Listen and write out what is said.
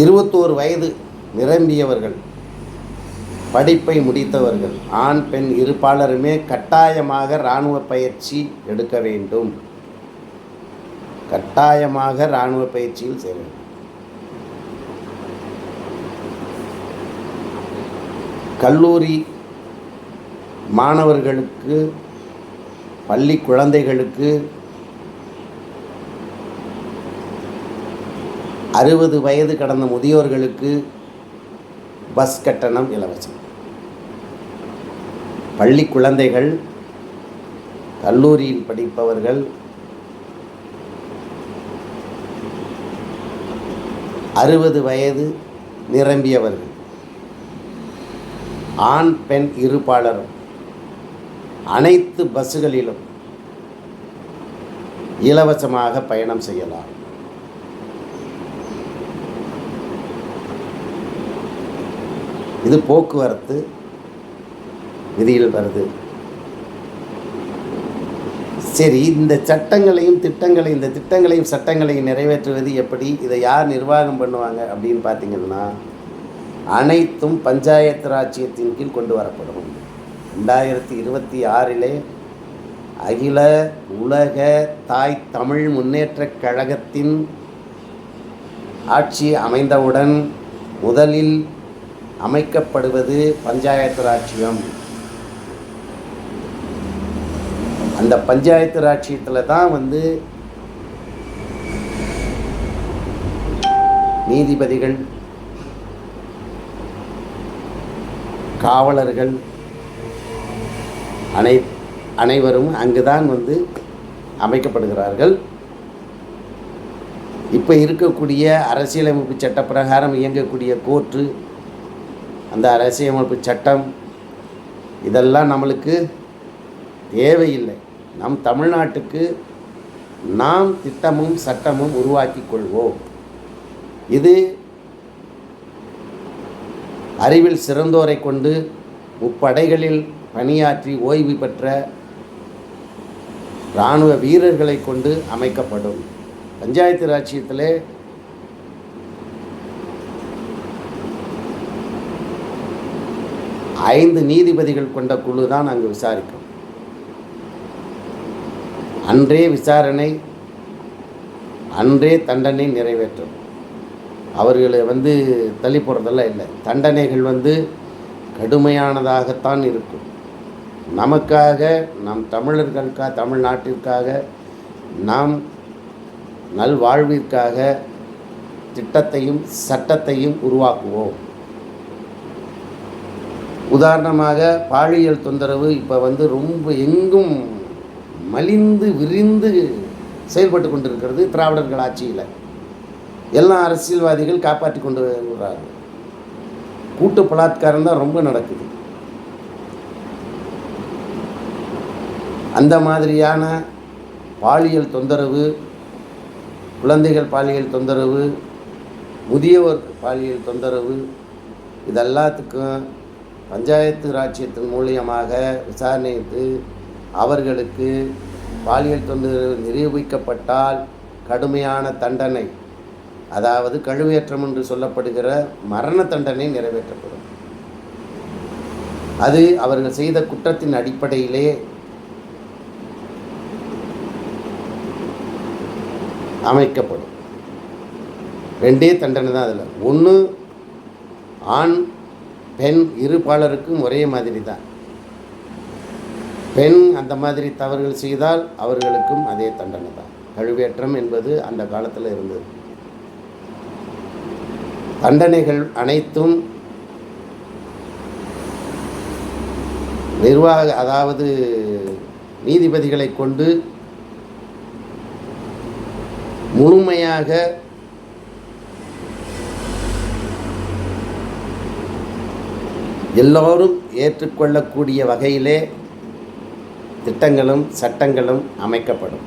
இருபத்தோரு வயது நிரம்பியவர்கள் படிப்பை முடித்தவர்கள் ஆண் பெண் இருப்பாளருமே கட்டாயமாக இராணுவ பயிற்சி எடுக்க வேண்டும். கட்டாயமாக இராணுவ பயிற்சியில் சேர வேண்டும். கல்லூரி மாணவர்களுக்கு பள்ளி குழந்தைகளுக்கு அறுபது வயது கடந்த முதியோர்களுக்கு பஸ் கட்டணம் இலவசம். பள்ளி குழந்தைகள் கல்லூரியில் படிப்பவர்கள் அறுபது வயது நிரம்பியவர்கள். ஆண் பெண் இருப்பாளரும் அனைத்து பஸ்ஸுகளிலும் இலவசமாக பயணம் செய்யலாம். இது போக்குவரத்து விதியில் வருது. சரி இந்த சட்டங்களையும் திட்டங்களையும் இந்த திட்டங்களையும் சட்டங்களையும் நிறைவேற்றுவது எப்படி? இதை யார் நிர்வாகம் பண்ணுவாங்க அப்படின்னு பார்த்தீங்கன்னா அனைத்தும் பஞ்சாயத்து ராஜ்யத்தின் கீழ் கொண்டு வரப்படும். ரெண்டாயிரத்தி இருபத்தி ஆறிலே அகில உலக தாய் தமிழ் முன்னேற்றக் கழகத்தின் ஆட்சி அமைந்தவுடன் முதலில் அமைக்கப்படுவது பஞ்சாயத்து ராட்சியம் அந்த பஞ்சாயத்து ராட்சியத்தில் தான் வந்து நீதிபதிகள் காவலர்கள் அனை அனைவரும் அங்குதான் வந்து அமைக்கப்படுகிறார்கள். இப்போ இருக்கக்கூடிய அரசியலமைப்பு சட்ட பிரகாரம் இயங்கக்கூடிய கோர்ட்டு அந்த அரசியலமைப்பு சட்டம் இதெல்லாம் நம்மளுக்கு தேவையில்லை. நம் தமிழ்நாட்டுக்கு நாம் திட்டமும் சட்டமும் உருவாக்கி கொள்வோம். இது அறிவில் சிறந்தோரை கொண்டு முப்படைகளில் பணியாற்றி ஓய்வு பெற்ற இராணுவ வீரர்களை கொண்டு அமைக்கப்படும். பஞ்சாயத்து ராஜ்யத்திலே ஐந்து நீதிபதிகள் கொண்ட குழு தான் அங்கு விசாரிக்கும். அன்றே விசாரணை அன்றே தண்டனை நிறைவேற்றும். அவர்களை வந்து தள்ளி போடுறதெல்லாம் இல்லை. தண்டனைகள் வந்து கடுமையானதாகத்தான் இருக்கும். நமக்காக நம் தமிழர்களுக்காக தமிழ்நாட்டிற்காக நாம் நல்வாழ்விற்காக திட்டத்தையும் சட்டத்தையும் உருவாக்குவோம். உதாரணமாக பாலியல் தொந்தரவு இப்போ வந்து ரொம்ப எங்கும் மலிந்து விரிந்து செயல்பட்டு கொண்டிருக்கிறது திராவிடர்கள் ஆட்சியில். எல்லா அரசியல்வாதிகள் காப்பாற்றி கொண்டு வருகிறார்கள் கூட்டு பலாத்காரம் தான் ரொம்ப நடக்குது. அந்த மாதிரியான பாலியல் தொந்தரவு குழந்தைகள் பாலியல் தொந்தரவு முதியவர் பாலியல் தொந்தரவு இதெல்லாத்துக்கும் பஞ்சாயத்து ராஜ்யத்தின் மூலியமாக விசாரணைத்து அவர்களுக்கு பாலியல் தொந்தரவு நிரூபிக்கப்பட்டால் கடுமையான தண்டனை அதாவது கழுவேற்றம் என்று சொல்லப்படுகிற மரண தண்டனை நிறைவேற்றப்படும். அது அவர்கள் செய்த குற்றத்தின் அடிப்படையிலே அமைக்கப்படும். ரெண்டே தண்டனை தான் அதில். ஒன்று ஆண் பெண் இருபாலருக்கும் ஒரே மாதிரி தான் பெண் அந்த மாதிரி தவறுகள் செய்தால் அவர்களுக்கும் அதே தண்டனை தான் கழுவேற்றம் என்பது அந்த காலத்தில் இருந்தது. தண்டனைகள் அனைத்தும் நிர்வாக அதாவது நீதிபதிகளை கொண்டு முழுமையாக எல்லோரும் ஏற்றுக்கொள்ளக்கூடிய வகையிலே திட்டங்களும் சட்டங்களும் அமைக்கப்படும்.